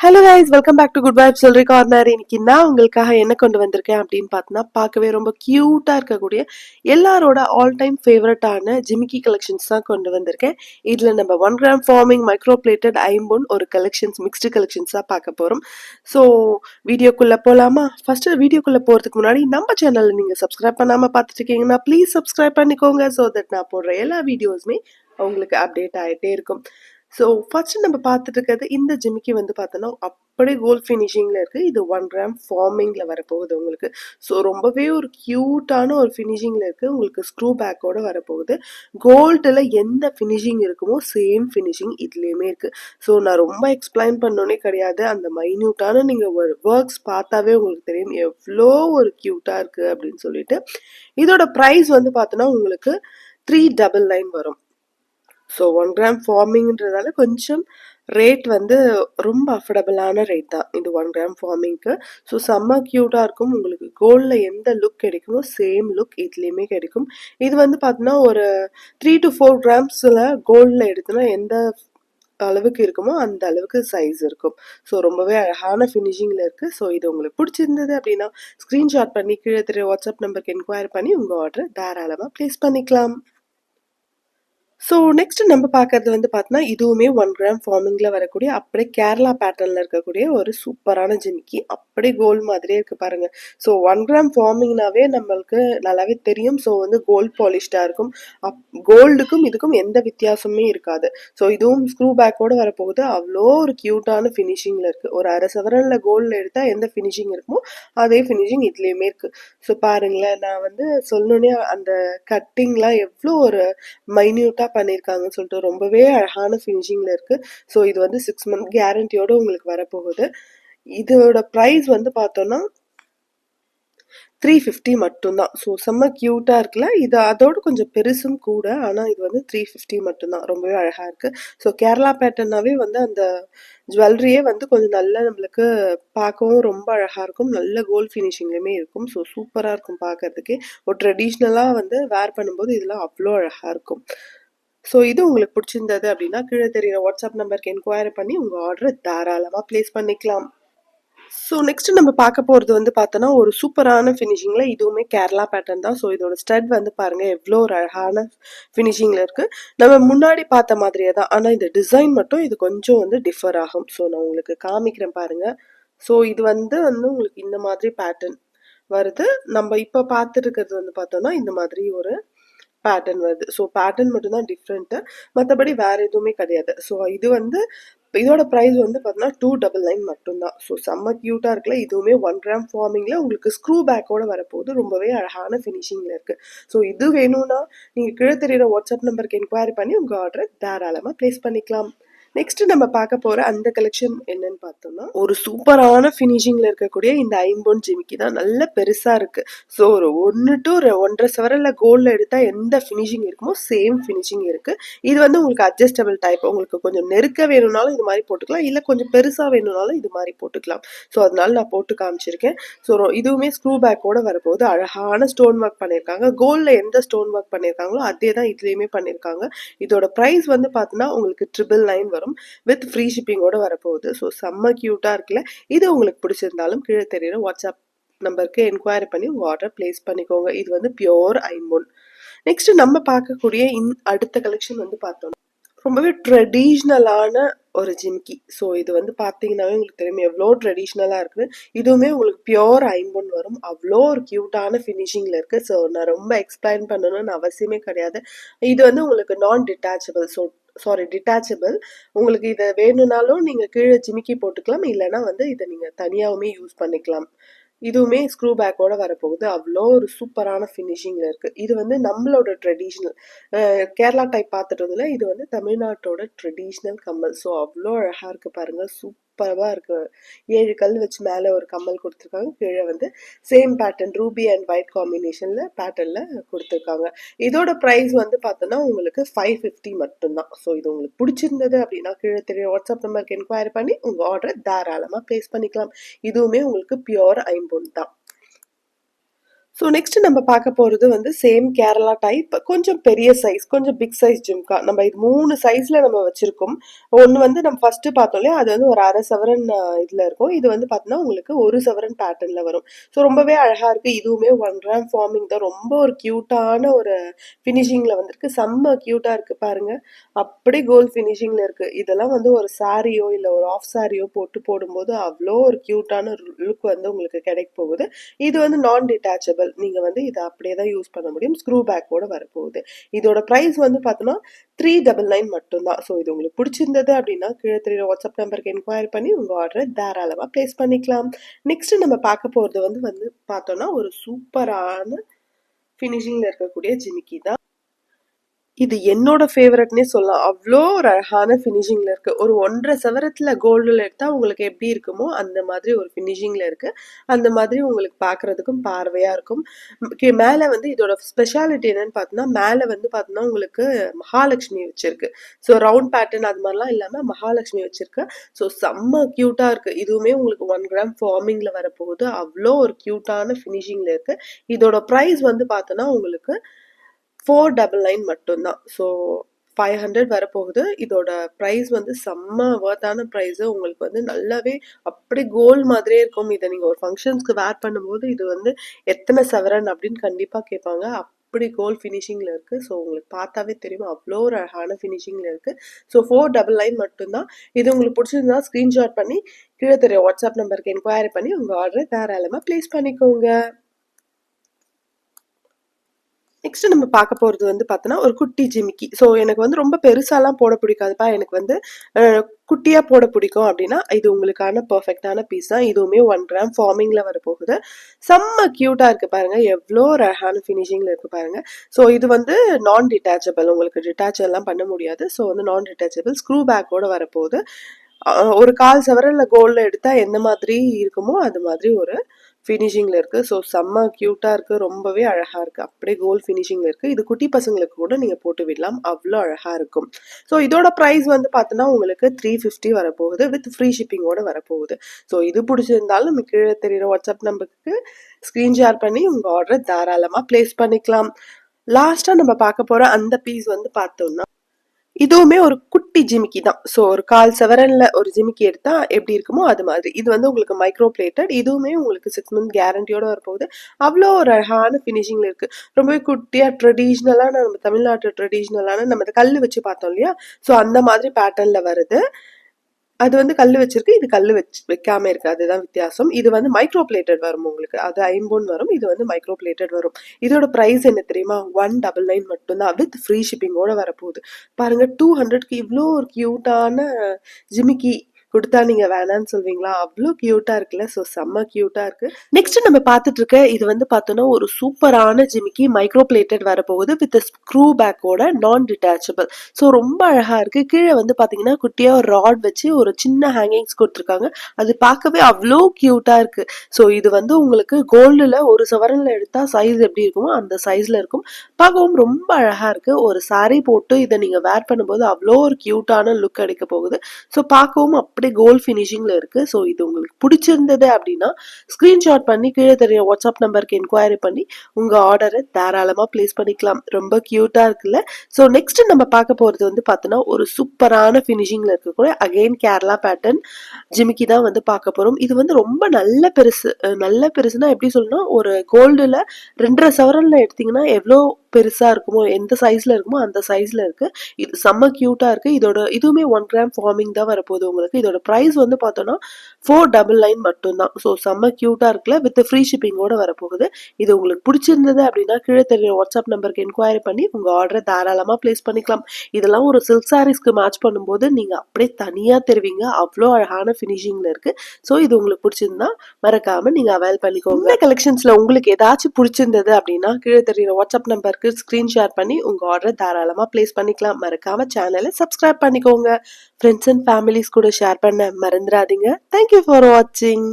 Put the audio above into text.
Hello guys welcome back to good vibe சொல்றி corner இன்னைக்கு நான் உங்களுக்காக என்ன கொண்டு வந்திருக்கேன் அப்படின்னு பார்த்தோன்னா பார்க்கவே ரொம்ப க்யூட்டாக இருக்கக்கூடிய எல்லாரோட ஆல் டைம் ஃபேவரட்டான ஜிமிக்கி கலெக்ஷன்ஸ் தான் கொண்டு வந்திருக்கேன். இதில் நம்ம one gram forming micro plated ஐம்பொன் ஒரு கலெக்ஷன்ஸ் மிக்ஸ்டு கலெக்ஷன்ஸ் தான் பார்க்க போகிறோம் ஸோ வீடியோக்குள்ளே போகலாமா ஃபஸ்ட்டு வீடியோக்குள்ளே போகிறதுக்கு முன்னாடி நம்ம சேனலில் நீங்கள் சப்ஸ்கிரைப் பண்ணாமல் பார்த்துட்டு இருக்கீங்கன்னா ப்ளீஸ் சப்ஸ்கிரைப் பண்ணிக்கோங்க ஸோ தட் நான் போடுற எல்லா வீடியோஸுமே உங்களுக்கு அப்டேட் ஆகிட்டே இருக்கும். ஸோ ஃபர்ஸ்ட் நம்ம பார்த்துட்டு இருக்கிறது இந்த ஜிமிக்கி வந்து பார்த்தோன்னா அப்படியே கோல்ட் ஃபினிஷிங்கில் இருக்குது இது ஒன் கிராம் ஃபார்மிங்கில் வரப்போகுது உங்களுக்கு. ஸோ ரொம்பவே ஒரு க்யூட்டான ஒரு ஃபினிஷிங்கில் இருக்குது உங்களுக்கு ஸ்க்ரூ பேக்கோடு வரப்போகுது. கோல்டில் எந்த ஃபினிஷிங் இருக்குமோ சேம் ஃபினிஷிங் இதுலேயுமே இருக்குது ஸோ நான் ரொம்ப எக்ஸ்பிளைன் பண்ணோன்னே கிடையாது. அந்த மைன்யூட்டான நீங்கள் ஒரு ஒர்க்ஸ் பார்த்தாவே உங்களுக்கு தெரியும். எவ்வளோ ஒரு க்யூட்டாக இருக்குது அப்படின்னு சொல்லிட்டு. இதோட ப்ரைஸ் வந்து பார்த்தோன்னா உங்களுக்கு த்ரீ டபுள் நைன் வரும். ஸோ ஒன் கிராம் ஃபார்மிங்கிறதால கொஞ்சம் ரேட் வந்து ரொம்ப அஃபர்டபுளான ரேட் தான். இது ஒன் கிராம் ஃபார்மிங்க்கு ஸோ செம்ம க்யூட்டாக இருக்கும். உங்களுக்கு கோல்டில் எந்த லுக் கிடைக்குமோ சேம் லுக் இதுலேயுமே கிடைக்கும். இது வந்து பார்த்தீங்கன்னா ஒரு த்ரீ டு ஃபோர் கிராம்ஸில் கோல்டில் எடுத்தோன்னா எந்த அளவுக்கு இருக்குமோ அந்த அளவுக்கு சைஸ் இருக்கும். ஸோ ரொம்பவே அழகான ஃபினிஷிங்கில் இருக்குது ஸோ இது உங்களுக்கு பிடிச்சிருந்தது அப்படின்னா ஸ்க்ரீன்ஷாட் பண்ணி கீழே தெரிய வாட்ஸ்அப் நம்பருக்கு என்கொயரி பண்ணி உங்கள் ஆர்டர் தாராளமாக ப்ளேஸ் பண்ணிக்கலாம். ஸோ நெக்ஸ்ட் நம்ம பார்க்கறது வந்து பார்த்தோன்னா இதுவுமே ஒன் கிராம் ஃபார்மிங்கில் வரக்கூடிய அப்படியே கேரளா பேட்டர்னில் இருக்கக்கூடிய ஒரு சூப்பரான ஜிமிக்கி. அப்படியே கோல்டு மாதிரியே இருக்குது பாருங்கள் ஸோ ஒன் கிராம் ஃபார்மிங்னாவே நம்மளுக்கு நல்லாவே தெரியும். ஸோ வந்து கோல்டு பாலிஷ்டாக இருக்கும். அப் கோல்டுக்கும் இதுக்கும் எந்த வித்தியாசமே இருக்காது. ஸோ இதுவும் ஸ்க்ரூ பேக்கோடு வரப்போகுது. அவ்வளோ ஒரு க்யூட்டான ஃபினிஷிங்கில் இருக்குது ஒரு அரை சவரனில் கோல்டில் எடுத்தால் எந்த ஃபினிஷிங் இருக்குமோ அதே ஃபினிஷிங் இதுலேயுமே இருக்குது ஸோ பாருங்களேன். நான் வந்து சொல்லணுன்னே அந்த கட்டிங்லாம் எவ்வளோ ஒரு மைன்யூட்டாக பண்ணியிருக்காங்கன்னு சொல்லிட்டு ரொம்பவே அழகான ஃபினிஷிங்கில் இருக்குது ஸோ இது வந்து சிக்ஸ் மந்த் கேரண்டியோடு உங்களுக்கு வரப்போகுது. இதோட ப்ரைஸ் வந்து பார்த்தோன்னா த்ரீ ஃபிஃப்டி மட்டும்தான். ஸோ செம்ம க்யூட்டாக இருக்குல்ல? இது அதோட கொஞ்சம் பெருசும் கூட ஆனால் இது வந்து த்ரீ ஃபிஃப்டி மட்டும்தான். ரொம்பவே அழகாக இருக்குது ஸோ கேரளா பேட்டர்னாவே வந்து அந்த ஜுவல்லரியே வந்து கொஞ்சம் நல்லா நம்மளுக்கு பார்க்கவும் ரொம்ப அழகாக இருக்கும். நல்ல கோல்ட் ஃபினிஷிங்லேயுமே இருக்கும். ஸோ சூப்பராக இருக்கும் பார்க்கறதுக்கே. ஒரு ட்ரெடிஷ்னலாக வந்து வேர் பண்ணும்போது இதெல்லாம் அவ்வளோ அழகாக இருக்கும். ஸோ இது உங்களுக்கு பிடிச்சிருந்தது அப்படின்னா கீழே தெரியிற வாட்ஸ்அப் நம்பருக்கு என்கொயரி பண்ணி உங்கள் ஆர்டரை தாராளமாக ப்ளேஸ் பண்ணிக்கலாம். ஸோ நெக்ஸ்ட் நம்ம பார்க்க போகிறது வந்து பார்த்தோன்னா ஒரு சூப்பரான ஃபினிஷிங்கில் இதுவுமே கேரளா பேட்டர்ன் தான். ஸோ இதோட ஸ்டட் வந்து பாருங்கள் எவ்வளோ ஒரு அழகான ஃபினிஷிங்கில் இருக்குது நம்ம முன்னாடி பார்த்த மாதிரியே தான். ஆனால் இந்த டிசைன் மட்டும் இது கொஞ்சம் வந்து டிஃபர் ஆகும். ஸோ நான் உங்களுக்கு காமிக்கிறேன் பாருங்கள் ஸோ இது வந்து வந்து உங்களுக்கு இந்த மாதிரி பேட்டர்ன் வருது. நம்ம இப்போ பார்த்துட்டு இருக்கிறது வந்து பார்த்தோன்னா இந்த மாதிரி ஒரு பேட்டர்ன் வருது. ஸோ பேட்டர்ன் மட்டும்தான் டிஃப்ரெண்ட்டு மற்றபடி வேறு எதுவுமே கிடையாது. ஸோ இது வந்து இதோட ப்ரைஸ் வந்து பார்த்தீங்கன்னா டூ டபுள் நைன் மட்டும்தான். ஸோ செம்ம க்யூட்டாக இருக்குல்ல இதுவுமே ஒன் கிராம் ஃபார்மிங்கில் உங்களுக்கு ஸ்க்ரூ பேக்கோட வரப்போகுது. ரொம்பவே அழகான ஃபினிஷிங்கில் இருக்குது ஸோ இது வேணும்னா நீங்கள் கீழே தெரியிற வாட்ஸ்அப் நம்பருக்கு என்கொயரி பண்ணி உங்கள் ஆர்டரை தாராளமாக ப்ளேஸ் பண்ணிக்கலாம். நெக்ஸ்ட் நம்ம பார்க்க போற அந்த கலெக்ஷன் என்னன்னு பார்த்தோம்னா ஒரு சூப்பரான ஃபினிஷிங்ல இருக்கக்கூடிய இந்த ஐம்பொன் ஜிமிக்கி தான். நல்ல பெருசா இருக்கு. ஸோ ஒரு ஒன்று டு ஒன்றரை சவரில் கோல்டில் எடுத்தால் எந்த ஃபினிஷிங் இருக்குமோ சேம் ஃபினிஷிங் இருக்கு. இது வந்து உங்களுக்கு அட்ஜஸ்டபிள் டைப் உங்களுக்கு கொஞ்சம் நெருக்க வேணும்னாலும் இது மாதிரி போட்டுக்கலாம். இல்லை கொஞ்சம் பெருசாக வேணும்னாலும் இது மாதிரி போட்டுக்கலாம். ஸோ அதனால நான் போட்டு காமிச்சிருக்கேன். ஸோ இதுவுமே ஸ்க்ரூ பேக்கோட வரப்போகுது. அழகான ஸ்டோன் ஒர்க் பண்ணியிருக்காங்க. கோல்டில் எந்த ஸ்டோன் ஒர்க் பண்ணியிருக்காங்களோ அதே தான் இதுலேயுமே பண்ணியிருக்காங்க. இதோட ப்ரைஸ் வந்து பார்த்தீங்கன்னா உங்களுக்கு ட்ரிபிள் நைன் வரும். வித் ஃப்ரீ ஷிப்பிங்கோட வரப்போகுது. ஸோ செம்ம க்யூட்டாக இருக்குல்ல? இது உங்களுக்கு பிடிச்சிருந்தாலும் கீழே தெரியுற வாட்ஸ்அப் நம்பருக்கு என்கொயரி பண்ணி உங்கள் ஆர்டர் ப்ளேஸ் பண்ணிக்கோங்க. இது வந்து பியோர் ஐம்பொன் நெக்ஸ்ட் நம்ம பார்க்கக்கூடிய இன் அடுத்த கலெக்ஷன் வந்து பார்த்தோம்னா ரொம்பவே ட்ரெடிஷ்னலான ஒரு ஜிம்கி. ஸோ இது வந்து பார்த்தீங்கன்னாவே உங்களுக்கு தெரியும். எவ்வளோ ட்ரெடிஷ்னலாக இருக்குது. இதுவுமே உங்களுக்கு பியோர் ஐம்பொன் வரும். அவ்வளோ ஒரு க்யூட்டான ஃபினிஷிங்கில் இருக்குது ஸோ நான் ரொம்ப எக்ஸ்பிளைன் பண்ணணும்னு அவசியமே கிடையாது. இது வந்து உங்களுக்கு நான் டிட்டாச்சபிள் ஸோ சாரி டிட்டாச்சபிள் உங்களுக்கு இதை வேணும்னாலும் நீங்கள் கீழே ஜிமிக்கி போட்டுக்கலாம். இல்லைனா வந்து இதை நீங்கள் தனியாகவுமே யூஸ் பண்ணிக்கலாம். இதுவுமே ஸ்க்ரூ பேக்கோட வரப்போகுது. அவ்வளோ ஒரு சூப்பரான ஃபினிஷிங்கில் இருக்குது இது வந்து நம்மளோட ட்ரெடிஷ்னல் கேரளா டைப் பார்த்துட்டு இது வந்து தமிழ்நாட்டோட ட்ரெடிஷ்னல் கம்மல். ஸோ அவ்வளோ அழகாக இருக்குது பாருங்கள் சூப்பர் சூப்பராக இருக்குது ஏழு கல் வச்சு மேலே ஒரு கம்மல் கொடுத்துருக்காங்க. கீழே வந்து same pattern ruby and white காம்பினேஷனில் பேட்டர்னில் கொடுத்துருக்காங்க. இதோட ப்ரைஸ் வந்து பார்த்தோன்னா உங்களுக்கு ஃபைவ் ஃபிஃப்டி மட்டும்தான். ஸோ இது உங்களுக்கு பிடிச்சிருந்தது அப்படின்னா கீழே தெரிய வாட்ஸ்அப் நம்பருக்கு என்கொயரி பண்ணி உங்கள் ஆர்டரை தாராளமாக ப்ளேஸ் பண்ணிக்கலாம். இதுவுமே உங்களுக்கு பியோர் ஐம்பொன் தான். ஸோ நெக்ஸ்ட் நம்ம பார்க்க போகிறது வந்து சேம் கேரளா டைப் கொஞ்சம் பெரிய சைஸ் கொஞ்சம் பிக் சைஸ் ஜிம்கா நம்ம இது மூணு சைஸில் நம்ம வச்சுருக்கோம். ஒன்று வந்து நம்ம ஃபஸ்ட்டு பார்த்தோம் இல்லையா? அது வந்து ஒரு அரை சவரன் இதில் இருக்கும். இது வந்து பார்த்தோன்னா உங்களுக்கு ஒரு சவரன் பேட்டர்னில் வரும். ஸோ ரொம்பவே அழகாக இருக்குது இதுவுமே ஒன் கிராம் ஃபார்மிங் தான். ரொம்ப ஒரு க்யூட்டான ஒரு ஃபினிஷிங்கில் வந்திருக்கு. செம்ம க்யூட்டாக இருக்குது பாருங்கள் அப்படி கோல்ட் ஃபினிஷிங்கில் இருக்குது இதெல்லாம் வந்து ஒரு சாரியோ இல்லை ஒரு ஆஃப் சாரியோ போட்டு போடும்போது அவ்வளோ ஒரு க்யூட்டான லுக் வந்து உங்களுக்கு கிடைக்க போகுது. இது வந்து நான் டிட்டாச்சபிள் நீங்கள் வந்து இதை அப்படியே தான் யூஸ் பண்ண முடியும். ஸ்க்ரூ பேக்கோடு வரப்போகுது. இதோட ப்ரைஸ் வந்து பார்த்தோன்னா த்ரீ டபுள் நைன் மட்டும்தான் ஸோ இது உங்களுக்கு பிடிச்சிருந்தது அப்படின்னா கீழே தெரியுற வாட்ஸ்அப் நம்பருக்கு என்கொயரி பண்ணி உங்கள் ஆர்டரை தாராளமாக ப்ளேஸ் பண்ணிக்கலாம். நெக்ஸ்ட் நம்ம பார்க்க போகிறது வந்து வந்து பார்த்தோன்னா ஒரு சூப்பரான ஃபினிஷிங்கில் இருக்கக்கூடிய ஜிமிக்கி தான். இது என்னோட ஃபேவரட்னே சொல்லலாம். அவ்வளோ ஒரு அழகான ஃபினிஷிங்கில் இருக்குது ஒரு ஒன்றரை சவரத்தில் கோல்டில் எடுத்தால் உங்களுக்கு எப்படி இருக்குமோ அந்த மாதிரி ஒரு ஃபினிஷிங்கில் இருக்குது அந்த மாதிரி உங்களுக்கு பார்க்குறதுக்கும் பார்வையாக இருக்கும். மேலே வந்து இதோட ஸ்பெஷாலிட்டி என்னென்னு பார்த்தோன்னா மேலே வந்து பார்த்தோன்னா உங்களுக்கு மகாலட்சுமி வச்சுருக்கு. ஸோ ரவுண்ட் பேட்டர்ன் அது மாதிரிலாம் இல்லாமல் மகாலட்சுமி வச்சுருக்கு. ஸோ செம்ம க்யூட்டாக இருக்குது இதுவுமே உங்களுக்கு ஒன் கிராம் ஃபார்மிங்கில் வரப்போகுது. அவ்வளோ ஒரு க்யூட்டான ஃபினிஷிங்கில் இருக்குது இதோட ப்ரைஸ் வந்து பார்த்தோன்னா உங்களுக்கு ஃபோர் டபுள் நைன் மட்டும்தான். ஸோ ஃபைவ் ஹண்ட்ரட் வரப்போகுது. இதோட ப்ரைஸ் வந்து செம்ம ஒர்த்தான ப்ரைஸு உங்களுக்கு வந்து நல்லாவே அப்படி கோல்டு மாதிரியே இருக்கும். இதை நீங்கள் ஒரு ஃபங்க்ஷன்ஸ்க்கு வேர் பண்ணும்போது இது வந்து எத்தனை சவரன் அப்படின்னு கண்டிப்பாக கேட்பாங்க. அப்படி கோல்ட் ஃபினிஷிங்கில் இருக்குது ஸோ உங்களுக்கு பார்த்தாவே தெரியும். அவ்வளோ ஒரு அழகான ஃபினிஷிங்கில் இருக்குது ஸோ ஃபோர் டபுள் நைன் மட்டும்தான். இது உங்களுக்கு பிடிச்சிருந்தா ஸ்க்ரீன்ஷாட் பண்ணி கீழே தெரிய வாட்ஸ்அப் நம்பருக்கு என்கொயரி பண்ணி உங்கள் ஆர்டரை தாராளமாக ப்ளேஸ் பண்ணிக்கோங்க. நெக்ஸ்ட் நம்ம பார்க்க போகிறது வந்து பார்த்தோன்னா ஒரு குட்டி ஜிமிக்கி. ஸோ எனக்கு வந்து ரொம்ப பெருசாலாம் போட பிடிக்காதுப்பா. எனக்கு வந்து குட்டியாக போட பிடிக்கும் அப்படின்னா இது உங்களுக்கான பர்ஃபெக்டான பீஸ் தான். இதுவுமே ஒன் கிராம் ஃபார்மிங்கில் வரப்போகுது. செம்ம க்யூட்டாக இருக்குது பாருங்கள் எவ்வளோ அழகான ஃபினிஷிங்கில் இருக்குது பாருங்கள் ஸோ இது வந்து நான் டிட்டாச்சபிள் உங்களுக்கு டிட்டாச் எல்லாம் பண்ண முடியாது. ஸோ வந்து நான் டிட்டாச்சபிள் ஸ்க்ரூ பேக்கோடு வரப்போகுது ஒரு கால் செவரில் கோல்டில் எடுத்தால் எந்த மாதிரி இருக்குமோ அது மாதிரி ஒரு ஃபினிஷிங்கில் இருக்குது ஸோ செம்ம க்யூட்டாக இருக்குது ரொம்பவே அழகாக இருக்குது அப்படியே கோல்ட் ஃபினிஷிங்கில் இருக்குது இது குட்டி பசங்களுக்கு கூட நீங்கள் போட்டு விடலாம். அவ்வளோ அழகாக இருக்கும். ஸோ இதோட ப்ரைஸ் வந்து பார்த்தோன்னா உங்களுக்கு த்ரீ ஃபிஃப்டி வரப்போகுது. வித் ஃப்ரீ ஷிப்பிங்கோட வரப்போகுது. ஸோ இது பிடிச்சிருந்தாலும் கீழே தெரிகிற வாட்ஸ்அப் நம்பருக்கு ஸ்க்ரீன் ஷேர் பண்ணி உங்கள் ஆர்டரை தாராளமாக ப்ளேஸ் பண்ணிக்கலாம். லாஸ்ட்டாக நம்ம பார்க்க போகிற அந்த பீஸ் வந்து பார்த்தோம்னா இதுவுமே ஒரு குட்டி ஜிமிக்கி தான். ஸோ ஒரு கால் செவரனில் ஒரு ஜிமிக்கி எடுத்தால் எப்படி இருக்குமோ அது மாதிரி. இது வந்து உங்களுக்கு மைக்ரோ பிளேட்டட் இதுவுமே உங்களுக்கு சிக்ஸ் மந்த் கேரண்டியோட வரப்போகுது. அவ்வளோ ஒரு அழகான ஃபினிஷிங்கில் இருக்குது ரொம்பவே குட்டியாக ட்ரெடிஷ்னலான நம்ம தமிழ்நாட்டு ட்ரெடிஷ்னலான நம்ம கல் வச்சு பார்த்தோம் இல்லையா? ஸோ அந்த மாதிரி பேட்டர்னில் வருது. அது வந்து கல் வச்சிருக்கு. இது கல் வச்சு வைக்காம இருக்கு அதுதான் வித்தியாசம். இது வந்து மைக்ரோ பிளேட்டட் வரும் உங்களுக்கு. அது ஐம்போன் வரும். இது வந்து மைக்ரோ பிளேட்டட் வரும். இதோட ப்ரைஸ் என்ன தெரியுமா? ஒன் டபுள் நைன் மட்டும்தான். வித் ஃப்ரீ ஷிப்பிங்கோட வரப்போகுது. பாருங்க டூ ஹண்ட்ரட்க்கு இவ்வளோ ஒரு க்யூட்டான ஜிமிக்கி கொடுத்தா நீங்க வேணான்னு சொல்வீங்களா? அவ்வளோ கியூட்டா இருக்குல்ல. ஸோ செம்ம கியூட்டா இருக்கு. நெக்ஸ்ட் நம்ம பார்த்துட்டு இருக்க இது வந்து பார்த்தோன்னா ஒரு சூப்பரான ஜிமிக்கி மைக்ரோ பிளேட்டட் வரப்போகுது வித் ஸ்க்ரூ பேக்கோட நான் டிட்டாச்சபிள் ஸோ ரொம்ப அழகா இருக்கு. கீழே வந்து பார்த்தீங்கன்னா குட்டியா ஒரு ராட் வச்சு ஒரு சின்ன ஹேங்கிங்ஸ் கொடுத்துருக்காங்க. அது பார்க்கவே அவ்வளோ கியூட்டா இருக்கு. ஸோ இது வந்து உங்களுக்கு கோல்டுல ஒரு சவரன்ல எடுத்தா சைஸ் எப்படி இருக்குமோ அந்த சைஸ்ல இருக்கும். பார்க்கவும் ரொம்ப அழகா இருக்கு. ஒரு சாரி போட்டு இதை நீங்க வேர் பண்ணும்போது அவ்வளோ ஒரு கியூட்டான லுக் கிடைக்க போகுது. ஸோ பார்க்கவும் அப்படியே கோல்ட் ஃபினிஷிங்கில் இருக்குது ஸோ இது உங்களுக்கு பிடிச்சிருந்தது அப்படின்னா ஸ்க்ரீன்ஷாட் பண்ணி கீழே தெரிய வாட்ஸ்அப் நம்பருக்கு என்கொயரி பண்ணி உங்கள் ஆர்டரை தாராளமாக ப்ளேஸ் பண்ணிக்கலாம். ரொம்ப க்யூட்டாக இருக்குல்ல? ஸோ நெக்ஸ்ட் நம்ம பார்க்க போகிறது வந்து பார்த்தோன்னா ஒரு சூப்பரான ஃபினிஷிங்கில் இருக்கக்கூடிய அகெயின் கேரளா பேட்டர்ன் ஜிமிக்கி தான் வந்து பார்க்க போகிறோம் இது வந்து ரொம்ப நல்ல பெருசு. நல்ல பெருசுனா எப்படி சொல்லணும் ஒரு கோல்டில் ரெண்டரை சவரனில் எடுத்தீங்கன்னா எவ்வளோ பெருசாக இருக்குமோ எந்த சைஸில் இருக்குமோ அந்த சைஸில் இருக்குது இது செம்ம க்யூட்டாக இருக்குது இதோட இதுவுமே ஒன் கிராம் ஃபார்மிங் தான் வரப்போகுது உங்களுக்கு. இதோட ப்ரைஸ் வந்து பார்த்தோன்னா ஃபோர் டபுள் நைன் மட்டும்தான். ஸோ செம்ம க்யூட்டாக இருக்குல்ல வித் ஃப்ரீ ஷிப்பிங்கோடு வரப்போகுது. இது உங்களுக்கு பிடிச்சிருந்தது அப்படின்னா கீழே தெரியும் வாட்ஸ்அப் நம்பருக்கு என்கொயரி பண்ணி உங்கள் ஆர்டரை தாராளமாக ப்ளேஸ் பண்ணிக்கலாம். இதெல்லாம் ஒரு சில்க் சாரீஸ்க்கு மேட்ச் பண்ணும்போது நீங்கள் அப்படியே தனியாக தருவீங்க. அவ்வளோ அழகான ஃபினிஷிங்கில் இருக்குது ஸோ இது உங்களுக்கு பிடிச்சிருந்தா மறக்காமல் நீங்கள் அவைல் பண்ணிக்கோங்க. கலெக்ஷன்ஸில் உங்களுக்கு ஏதாச்சும் பிடிச்சிருந்தது அப்படின்னா கீழே தெரியுற வாட்ஸ்அப் நம்பருக்கு ஸ்க்ரீன் ஷேர் பண்ணி உங்கள் ஆர்டரை தாராளமாக ப்ளேஸ் பண்ணிக்கலாம். மறக்காமல் சேனலை சப்ஸ்கிரைப் பண்ணிக்கோங்க. ஃப்ரெண்ட்ஸ் அண்ட் ஃபேமிலிஸ் கூட ஷேர் பண்ண மறந்துடாதீங்க. தேங்க்யூ ஃபார் வாட்சிங்